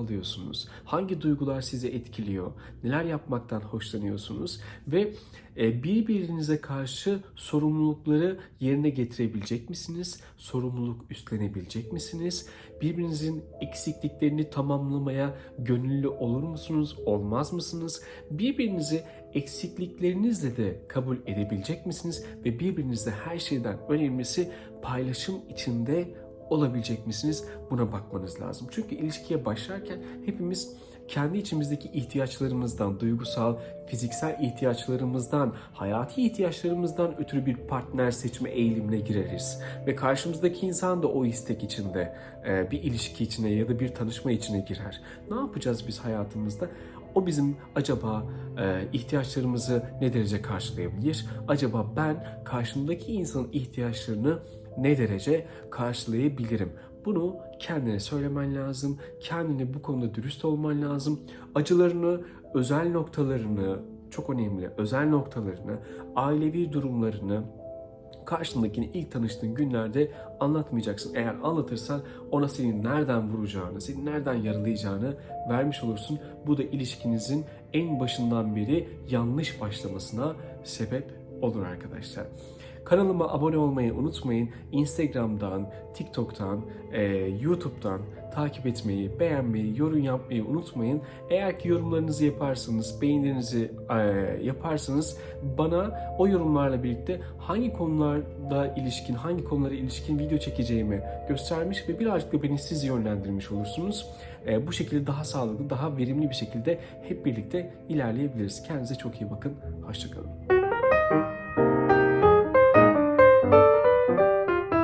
alıyorsunuz? Hangi duygular sizi etkiliyor? Neler yapmaktan hoşlanıyorsunuz? Ve e, birbirinize karşı sorumlulukları yerine getirebilecek misiniz? Sorumluluk üstlenebilecek misiniz? Birbirinizin eksikliklerini tamamlamaya gönüllü olur musunuz? Olmaz mısınız? Birbirinizi eksikliklerinizle de kabul edebilecek misiniz? Ve birbirinizle her şeyden önemlisi paylaşım içinde olabilecek misiniz? Buna bakmanız lazım. Çünkü ilişkiye başlarken hepimiz kendi içimizdeki ihtiyaçlarımızdan, duygusal, fiziksel ihtiyaçlarımızdan, hayati ihtiyaçlarımızdan ötürü bir partner seçme eğilimine gireriz. Ve karşımızdaki insan da o istek içinde, e, bir ilişki içine ya da bir tanışma içine girer. Ne yapacağız biz hayatımızda? O bizim acaba e, ihtiyaçlarımızı ne derece karşılayabilir? Acaba ben karşımdaki insanın ihtiyaçlarını ne derece karşılayabilirim? Bunu kendine söylemen lazım. Kendine bu konuda dürüst olman lazım. Acılarını, özel noktalarını, çok önemli özel noktalarını, ailevi durumlarını, karşındakini ilk tanıştığın günlerde anlatmayacaksın. Eğer anlatırsan ona senin nereden vuracağını, seni nereden yaralayacağını vermiş olursun. Bu da ilişkinizin en başından beri yanlış başlamasına sebep olur arkadaşlar. Kanalıma abone olmayı unutmayın. Instagram'dan, TikTok'tan, e, YouTube'dan takip etmeyi, beğenmeyi, yorum yapmayı unutmayın. Eğer ki yorumlarınızı yaparsanız, beğenilerinizi e, yaparsanız bana o yorumlarla birlikte hangi konularda ilişkin, hangi konulara ilişkin video çekeceğimi göstermiş ve birazcık da beni siz yönlendirmiş olursunuz. E, bu şekilde daha sağlıklı, daha verimli bir şekilde hep birlikte ilerleyebiliriz. Kendinize çok iyi bakın. Hoşçakalın.